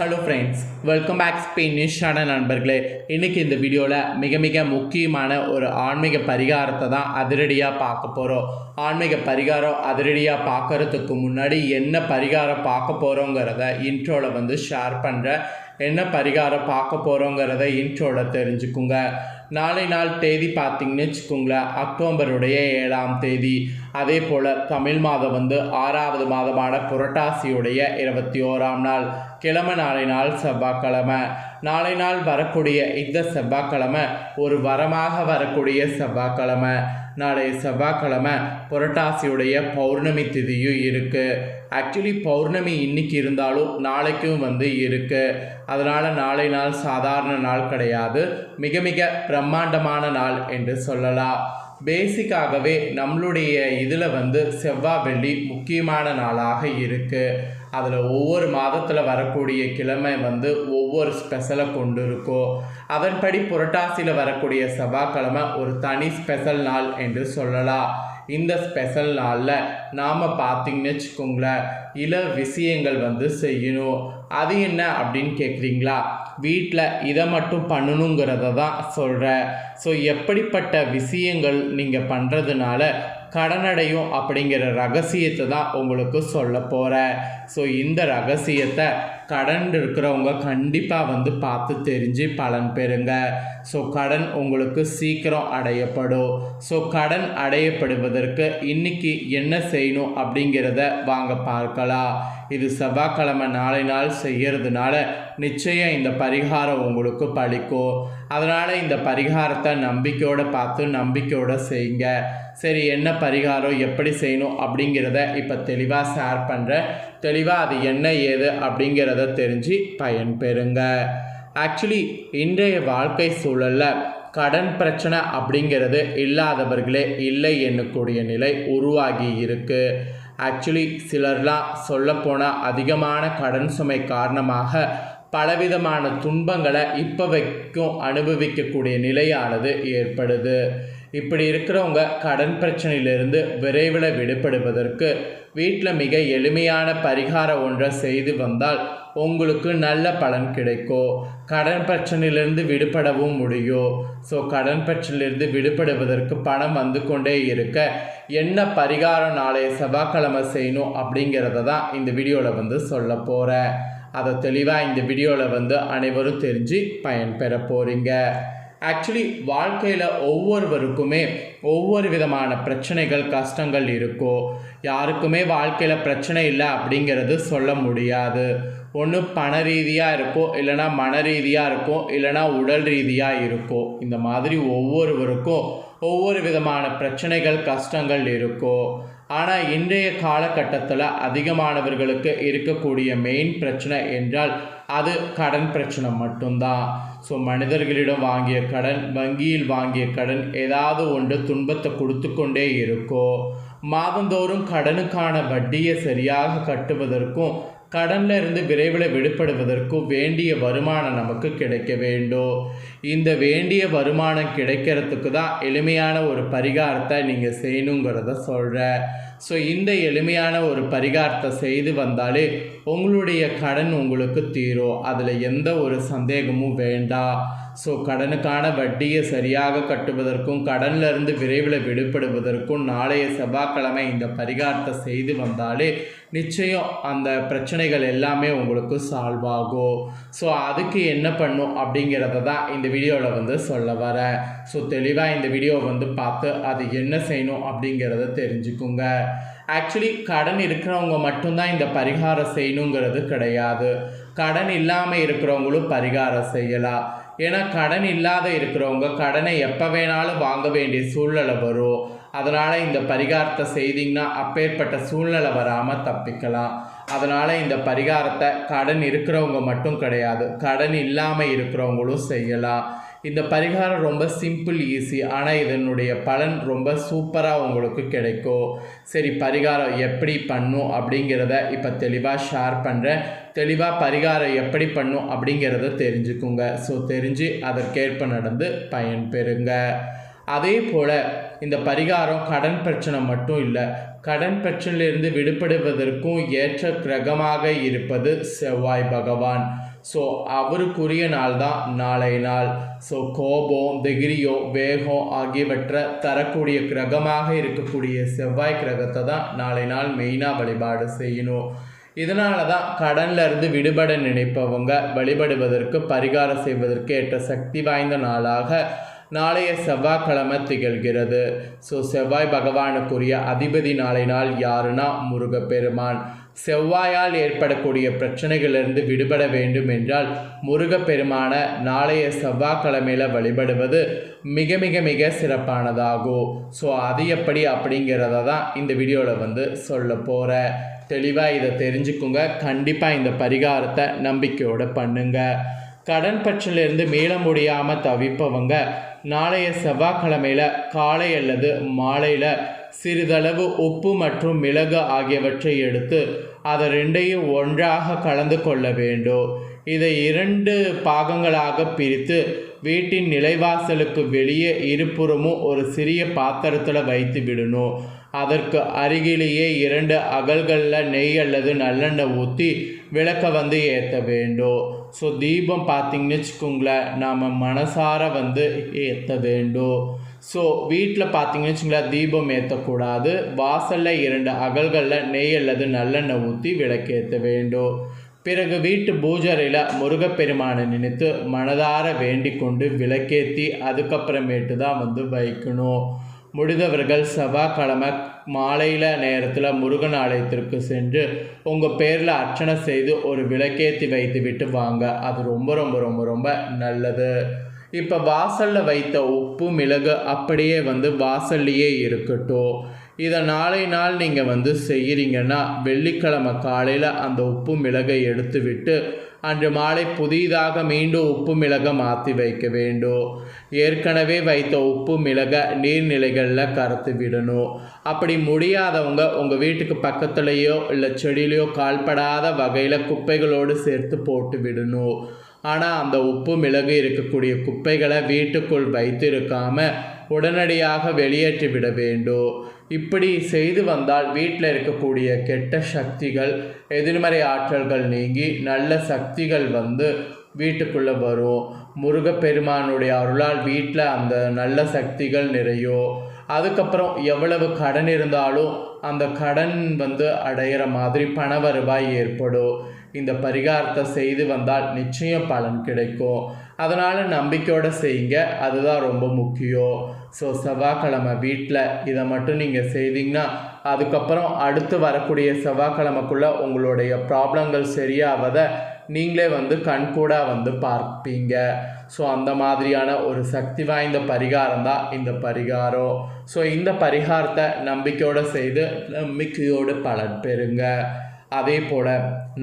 Hello friends welcome back ஸ்பெயினிஷான நண்பர்களே. இன்றைக்கி இந்த வீடியோவில் மிக மிக முக்கியமான ஒரு ஆன்மீக பரிகாரத்தை தான் அதிரடியாக பார்க்க போகிறோம் ஆன்மீக பரிகாரம் அதிரடியாக பார்க்கறதுக்கு முன்னாடி என்ன பரிகாரம் பார்க்க போகிறோங்கிறத இன்ட்ரோவில் வந்து ஷேர் பண்ணுறேன் என்ன பரிகாரம் பார்க்க போகிறோங்கிறத இன்ட்ரோவில் தெரிஞ்சுக்குங்க. நாளை நாள் தேதி பார்த்தீங்கன்னு வச்சுக்கோங்களேன் அக்டோபருடைய ஏழாம் தேதி. அதே போல் தமிழ் மாதம் வந்து ஆறாவது மாதமான புரட்டாசியுடைய இருபத்தி ஓராம் நாள். கிழமை நாளை நாள் செவ்வாய்க்கிழமை. நாளை நாள் வரக்கூடிய இந்த செவ்வாய்க்கிழமை ஒரு வரமாக வரக்கூடிய செவ்வாய்க்கிழமை. நாளைய செவ்வாய்க்கிழமை புரட்டாசியுடைய பௌர்ணமி திதியும் இருக்குது ஆக்சுவலி பௌர்ணமி இன்னைக்கு இருந்தாலும் நாளைக்கும் வந்து இருக்குது அதனால் நாளை நாள் சாதாரண நாள் கிடையாது. மிக மிக பிரம்மாண்டமான நாள் என்று சொல்லலாம். பேசிக்காகவே நம்மளுடைய இதில் வந்து செவ்வாய் வெள்ளி முக்கியமான நாளாக இருக்குது அதில் ஒவ்வொரு மாதத்தில் வரக்கூடிய கிழமை வந்து ஒவ்வொரு ஸ்பெஷலை கொண்டு இருக்கும் அதன்படி புரட்டாசியில் வரக்கூடிய செவ்வாய்க்கிழமை ஒரு தனி ஸ்பெஷல் நாள் என்று சொல்லலாம். இந்த ஸ்பெஷல் நாளில் நாம் பார்த்திங்கன்னு வச்சுக்கோங்களேன் இள விஷயங்கள் வந்து செய்யணும். அது என்ன அப்படின்னு கேட்குறீங்களா வீட்டில் இதை மட்டும் பண்ணணுங்கிறத தான் சொல்கிறேன் ஸோ எப்படிப்பட்ட விஷயங்கள் நீங்கள் பண்ணுறதுனால கடனடையும் அப்படிங்கிற ரகசியத்தை தான் உங்களுக்கு சொல்ல போகிறேன் ஸோ இந்த ரகசியத்தை கடன் இருக்கிறவங்க கண்டிப்பாக வந்து பார்த்து தெரிஞ்சு பலன் பெறுங்க. ஸோ கடன் உங்களுக்கு சீக்கிரம் அடையப்படும். ஸோ கடன் அடையப்படுவதற்கு இன்றைக்கி என்ன செய்யணும் அப்படிங்கிறத வாங்க பார்க்கலாம். இது செவ்வாய்க்கிழமை நாளை நாள் செய்கிறதுனால நிச்சயம் இந்த பரிகாரம் உங்களுக்கு பழிக்கும். அதனால் இந்த பரிகாரத்தை நம்பிக்கையோடு பார்த்து நம்பிக்கையோடு செய்யுங்க. சரி என்ன பரிகாரம் எப்படி செய்யணும் அப்படிங்கிறத இப்போ தெளிவாக ஷேர் பண்ணுறேன் தெளிவாக அது என்ன ஏது அப்படிங்கிறத தெரிஞ்சு பயன்பெறுங்க ஆக்சுவலி இன்றைய வாழ்க்கை சூழலில் கடன் பிரச்சனை அப்படிங்கிறது இல்லாதவர்களே இல்லை என்னக்கூடிய நிலை உருவாகி இருக்குது ஆக்சுவலி சிலர்லாம் சொல்லப்போனால் அதிகமான கடன் சுமை காரணமாக பலவிதமான துன்பங்களை இப்போ வரைக்கும் அனுபவிக்கக்கூடிய நிலையானது ஏற்படுது. இப்படி இருக்கிறவங்க கடன் பிரச்சனையிலிருந்து விரைவில் விடுபடுவதற்கு வீட்டில் மிக எளிமையான பரிகாரம் ஒன்றை செய்து வந்தால் உங்களுக்கு நல்ல பலன் கிடைக்கும் கடன் பிரச்சனையிலிருந்து விடுபடவும் முடியும் ஸோ கடன் பிரச்சனையிலிருந்து விடுபடுவதற்கு பணம் வந்து கொண்டே இருக்க என்ன பரிகாரம் நாளைய செவ்வாய்க்கிழமை செய்யணும் அப்படிங்கிறத தான் இந்த வீடியோவில் வந்து சொல்ல போகிறேன் அதை தெளிவாக இந்த வீடியோவில் வந்து அனைவரும் தெரிஞ்சு பயன்பெற போகிறீங்க ஆக்சுவலி வாழ்க்கையில் ஒவ்வொருவருக்குமே ஒவ்வொரு விதமான பிரச்சனைகள் கஷ்டங்கள் இருக்கும் யாருக்குமே வாழ்க்கையில் பிரச்சனை இல்லை அப்படிங்கிறது சொல்ல முடியாது. ஒன்று பண ரீதியாக இருக்கும் இல்லைனா மன ரீதியாக இருக்கும் இல்லைனா உடல் ரீதியாக இருக்கும் இந்த மாதிரி ஒவ்வொருவருக்கும் ஒவ்வொரு விதமான பிரச்சனைகள் கஷ்டங்கள் இருக்கும் ஆனால் இன்றைய காலகட்டத்தில் அதிகமானவர்களுக்கு இருக்கக்கூடிய மெயின் பிரச்சனை என்றால் அது கடன் பிரச்சனை மட்டும்தான். ஸோ மனிதர்களிடம் வாங்கிய கடன் வங்கியில் வாங்கிய கடன் ஏதாவது ஒன்று துன்பத்தை கொடுத்து கொண்டே இருக்கோ. மாதந்தோறும் கடனுக்கான வட்டியை சரியாக கட்டுவதற்கும் கடனில் இருந்து விரைவில் விடுபடுவதற்கும் வேண்டிய வருமானம் நமக்கு கிடைக்க வேண்டும். இந்த வேண்டிய வருமானம் கிடைக்கிறதுக்கு தான் எளிமையான ஒரு பரிகாரத்தை நீங்கள் செய்யணுங்கிறத சொல்கிறேன் ஸோ இந்த எளிமையான ஒரு பரிகாரத்தை செய்து வந்தாலே உங்களுடைய கடன் உங்களுக்கு தீரும். அதில் எந்த ஒரு சந்தேகமும் வேண்டாம். ஸோ கடனுக்கான வட்டியை சரியாக கட்டுவதற்கும் கடனில் இருந்து விரைவில் விடுபடுவதற்கும் நாளைய செவ்வாய்க்கிழமை இந்த பரிகாரத்தை செய்து வந்தாலே நிச்சயம் அந்த பிரச்சனைகள் எல்லாமே உங்களுக்கு சால்வ் ஆகும். ஸோ அதுக்கு என்ன பண்ணும் அப்படிங்கிறத தான் இந்த வீடியோவில் வந்து சொல்ல வரேன். ஸோ தெளிவாக இந்த வீடியோ வந்து பார்த்து அது என்ன செய்யணும் அப்படிங்கிறத தெரிஞ்சுக்குங்க. ஆக்சுவலி கடன் இருக்கிறவங்க மட்டும்தான் இந்த பரிகாரம் செய்யணுங்கிறது கிடையாது. கடன் இல்லாமல் இருக்கிறவங்களும் பரிகாரம் செய்யலாம். ஏன்னா கடன் இல்லாத இருக்கிறவங்க கடனை எப்போ வேணாலும் வாங்க வேண்டிய சூழ்நிலை வரும். அதனால் இந்த பரிகாரத்தை செய்திங்கன்னா அப்பேற்பட்ட சூழ்நிலை வராமல் தப்பிக்கலாம். அதனால் இந்த பரிகாரத்தை கடன் இருக்கிறவங்க மட்டும் கிடையாது கடன் இல்லாமல் இருக்கிறவங்களும் செய்யலாம். இந்த பரிகாரம் ரொம்ப சிம்பிள் ஈஸி ஆனால் இதனுடைய பலன் ரொம்ப சூப்பராக உங்களுக்கு கிடைக்கும். சரி பரிகாரம் எப்படி பண்ணும் அப்படிங்கிறத இப்போ தெளிவாக ஷேர் பண்ணுறேன் தெளிவாக பரிகாரம் எப்படி பண்ணும் அப்படிங்கிறத தெரிஞ்சுக்குங்க. ஸோ தெரிஞ்சு அதற்கேற்ப நடந்து பயன் பெறுங்க. அதே போல் இந்த பரிகாரம் கடன் பிரச்சனை மட்டும் இல்லை. கடன் பிரச்சனையிலிருந்து விடுபடுவதற்கும் ஏற்ற கிரகமாக இருப்பது செவ்வாய் பகவான். ஸோ அவருக்குரிய நாள் தான் நாளை நாள். ஸோ கோபம் திகிரியோ வேகம் ஆகியவற்றை தரக்கூடிய கிரகமாக இருக்கக்கூடிய செவ்வாய் கிரகத்தை தான் நாளை நாள் மெயினாக வழிபாடு செய்யணும். இதனால தான் கடன்லேருந்து விடுபட நினைப்பவங்க வழிபடுவதற்கு பரிகாரம் செய்வதற்கு ஏற்ற சக்தி வாய்ந்த நாளாக நாளைய செவ்வாய்க்கிழமை திகழ்கிறது. ஸோ செவ்வாய் பகவானுக்குரிய அதிபதி நாளை நாள் யாருன்னா? முருகப்பெருமான். செவ்வாயால் ஏற்படக்கூடிய பிரச்சனைகளிலிருந்து விடுபட வேண்டும் என்றால் முருகப்பெருமான நாளைய செவ்வாய்க்கிழமையில் வழிபடுவது மிக மிக மிக சிறப்பானதாகும். ஸோ அது எப்படி அப்படிங்கிறத தான் இந்த வீடியோவில் வந்து சொல்ல போகிறேன் தெளிவாக இதை தெரிஞ்சுக்குங்க. கண்டிப்பாக இந்த பரிகாரத்தை நம்பிக்கையோடு பண்ணுங்க. கடன் பற்றிலிருந்து மீள முடியாமல் தவிப்பவங்க நாளைய செவ்வாய்க்கிழமையில் காலை அல்லது மாலையில் சிறிதளவு உப்பு மற்றும் மிளகு ஆகியவற்றை எடுத்து அதை ரெண்டையும் ஒன்றாக கலந்து கொள்ள வேண்டும். இதை இரண்டு பாகங்களாக பிரித்து வீட்டின் நிலைவாசலுக்கு வெளியே இருபுறமும் ஒரு சிறிய பாத்திரத்தில் வைத்து விடணும். அதற்கு அருகிலேயே இரண்டு அகல்களில் நெய் அல்லது நல்லெண்ணெய் ஊற்றி விளக்க வந்து ஏற்ற வேண்டும். ஸோ தீபம் பார்த்திங்கன்னு வச்சுக்கோங்களேன் நாம் மனசார வந்து ஏற்ற வேண்டும். ஸோ வீட்டில் பார்த்தீங்கன்னு வச்சுங்களேன் தீபம் ஏற்றக்கூடாது வாசலில் இரண்டு அகல்களில் நெய் அல்லது நல்லெண்ணெய் ஊற்றி விளக்கேற்ற வேண்டும். பிறகு வீட்டு பூஜரையில் முருகப்பெருமானை நினைத்து மனதார வேண்டிக் கொண்டு விளக்கேற்றி அதுக்கப்புறமேட்டு தான் வந்து வைக்கணும். முடிந்தவர்கள் செவ்வாய்க்கிழமை மாலையில் நேரத்தில் முருகன் ஆலயத்திற்கு சென்று உங்கள் பேரில் அர்ச்சனை செய்து ஒரு விளக்கேற்றி வைத்து விட்டு வாங்க. அது ரொம்ப ரொம்ப ரொம்ப ரொம்ப நல்லது. இப்போ வாசலில் வைத்த உப்பு மிளகு அப்படியே வந்து வாசல்லையே இருக்கட்டும். இதை நாளை நாள் நீங்கள் வந்து செய்கிறீங்கன்னா வெள்ளிக்கிழமை காலையில் அந்த உப்பு மிளகை எடுத்து விட்டு அன்று மாலை புதிதாக மீண்டும் உப்பு மிளகை மாற்றி வைக்க வேண்டும். ஏற்கனவே வைத்த உப்பு மிளகை நீர்நிலைகளில் கரைத்து விடணும். அப்படி முடியாதவங்க உங்கள் வீட்டுக்கு பக்கத்துலேயோ இல்லை செடியிலையோ கால்படாத வகையில் குப்பைகளோடு சேர்த்து போட்டு விடணும். ஆனால் அந்த உப்பு மிளகு இருக்கக்கூடிய குப்பைகளை வீட்டுக்குள் வைத்திருக்காமல் உடனடியாக வெளியேற்றி விட வேண்டும். இப்படி செய்து வந்தால் வீட்டில் இருக்கக்கூடிய கெட்ட சக்திகள் எதிர்மறை ஆற்றல்கள் நீங்கி நல்ல சக்திகள் வந்து வீட்டுக்குள்ளே வரும். முருகப்பெருமானுடைய அருளால் வீட்டில் அந்த நல்ல சக்திகள் நிறையும் அதுக்கப்புறம் எவ்வளவு கடன் இருந்தாலும் அந்த கடன் வந்து அடையிற மாதிரி பண வருவாய் ஏற்படும். இந்த பரிகாரத்தை செய்து வந்தால் நிச்சயம் பலன் கிடைக்கும். அதனால் நம்பிக்கையோடு செய்யுங்க. அதுதான் ரொம்ப முக்கியம். ஸோ செவ்வாய்க்கிழமை வீட்டில் இதை மட்டும் நீங்கள் செய்தீங்கன்னா அதுக்கப்புறம் அடுத்து வரக்கூடிய செவ்வாய்க்கிழமைக்குள்ளே உங்களுடைய ப்ராப்ளங்கள் சரியாவதை நீங்களே வந்து கண்கூடாக வந்து பார்ப்பீங்க. ஸோ அந்த மாதிரியான ஒரு சக்தி வாய்ந்த பரிகாரம் தான் இந்த பரிகாரம். ஸோ இந்த பரிகாரத்தை நம்பிக்கையோடு செய்து நம்பிக்கையோடு பலன் பெறுங்க. அதே போல்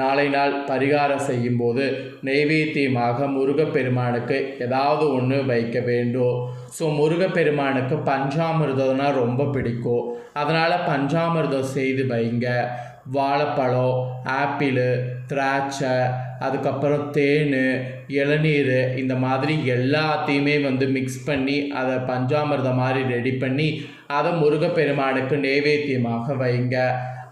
நாளை நாள் பரிகாரம் செய்யும்போது நெய்வேத்தியமாக முருகப்பெருமானுக்கு ஏதாவது ஒன்று வைக்க வேண்டும். ஸோ முருகப்பெருமானுக்கு பஞ்சாமிர்தம்னா ரொம்ப பிடிக்கும். அதனால் பஞ்சாமிர்தம் செய்து வைங்க. வாழைப்பழம் ஆப்பிள் திராட்சை அதுக்கப்புறம் தேன் இளநீர் இந்த மாதிரி எல்லாத்தையுமே வந்து மிக்ஸ் பண்ணி அதை பஞ்சாமிர்தம் மாதிரி ரெடி பண்ணி அதை முருகப்பெருமானுக்கு நைவேத்தியமாக வைங்க.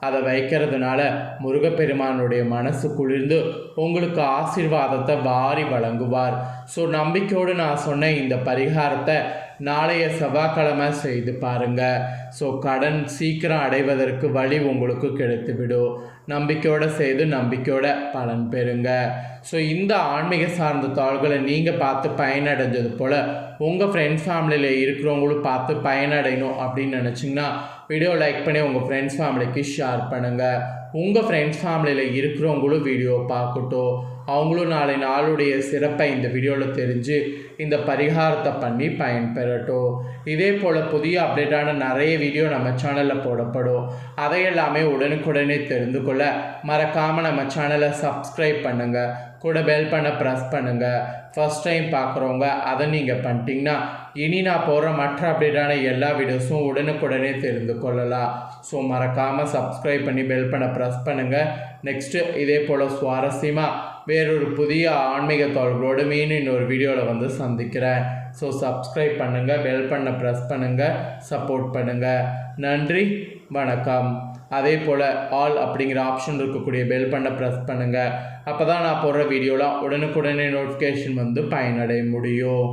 அதை வைக்கிறதுனால முருகப்பெருமானுடைய மனசு குளிர்ந்து உங்களுக்கு ஆசீர்வாதத்தை வாரி வழங்குவார். ஸோ நம்பிக்கையோடு நான் சொன்ன இந்த பரிகாரத்தை நாளைய செவ்வாய்க்கிழமை செய்து பாருங்கள் ஸோ கடன் சீக்கிரம் அடைவதற்கு வழி உங்களுக்கு கிடைத்துவிடும். நம்பிக்கையோடு செய்து நம்பிக்கையோட பலன் பெறுங்க. ஸோ இந்த ஆன்மீக சார்ந்த தாள்களை நீங்கள் பார்த்து பயனடைஞ்சது போல் உங்கள் ஃப்ரெண்ட்ஸ் ஃபேமிலியில் இருக்கிறவங்களும் பார்த்து பயனடையணும் அப்படின்னு நினச்சிங்கன்னா வீடியோ லைக் பண்ணி உங்கள் ஃப்ரெண்ட்ஸ் ஃபேமிலிக்கு ஷேர் பண்ணுங்கள் உங்கள் ஃப்ரெண்ட்ஸ் ஃபேமிலியில் இருக்கிறவங்களும் வீடியோ பார்க்கட்டும். அவங்களும் நாளை நாளுடைய சிறப்பை இந்த வீடியோவில் தெரிஞ்சு இந்த பரிகாரத்தை பண்ணி பயன்பெறட்டும். இதே போல் புதிய அப்டேட்டான நிறைய வீடியோ நம்ம சேனலில் போடப்படும். அதையெல்லாமே உடனுக்குடனே தெரிந்து கொள்ள மறக்காமல் நம்ம சேனலை சப்ஸ்கிரைப் பண்ணுங்கள் கூட பெல் பண்ண ப்ரெஸ் பண்ணுங்கள் ஃபஸ்ட் டைம் பார்க்குறவங்க அதை நீங்கள் பண்ணிட்டீங்கன்னா இனி நான் போடுற மற்ற அப்டேட்டான எல்லா வீடியோஸும் உடனுக்குடனே தெரிந்து கொள்ளலாம். ஸோ மறக்காமல் சப்ஸ்கிரைப் பண்ணி பெல் பண்ண ப்ரெஸ் பண்ணுங்கள் நெக்ஸ்ட்டு இதே போல் சுவாரஸ்யமாக வேறொரு புதிய ஆன்மீக தொடர்களோடு மீன் இன்னொரு வீடியோவில் வந்து சந்திக்கிறேன். ஸோ சப்ஸ்கிரைப் பண்ணுங்கள் பெல் பண்ண ப்ரெஸ் பண்ணுங்கள் சப்போர்ட் பண்ணுங்கள் நன்றி வணக்கம். அதே போல் ஆல் அப்படிங்கிற ஆப்ஷன் இருக்கக்கூடிய பெல் பண்ண ப்ரெஸ் பண்ணுங்கள் அப்போ தான் நான் போடுற வீடியோலாம் உடனுக்குடனே நோட்டிஃபிகேஷன் வந்து பயனடைய முடியும்.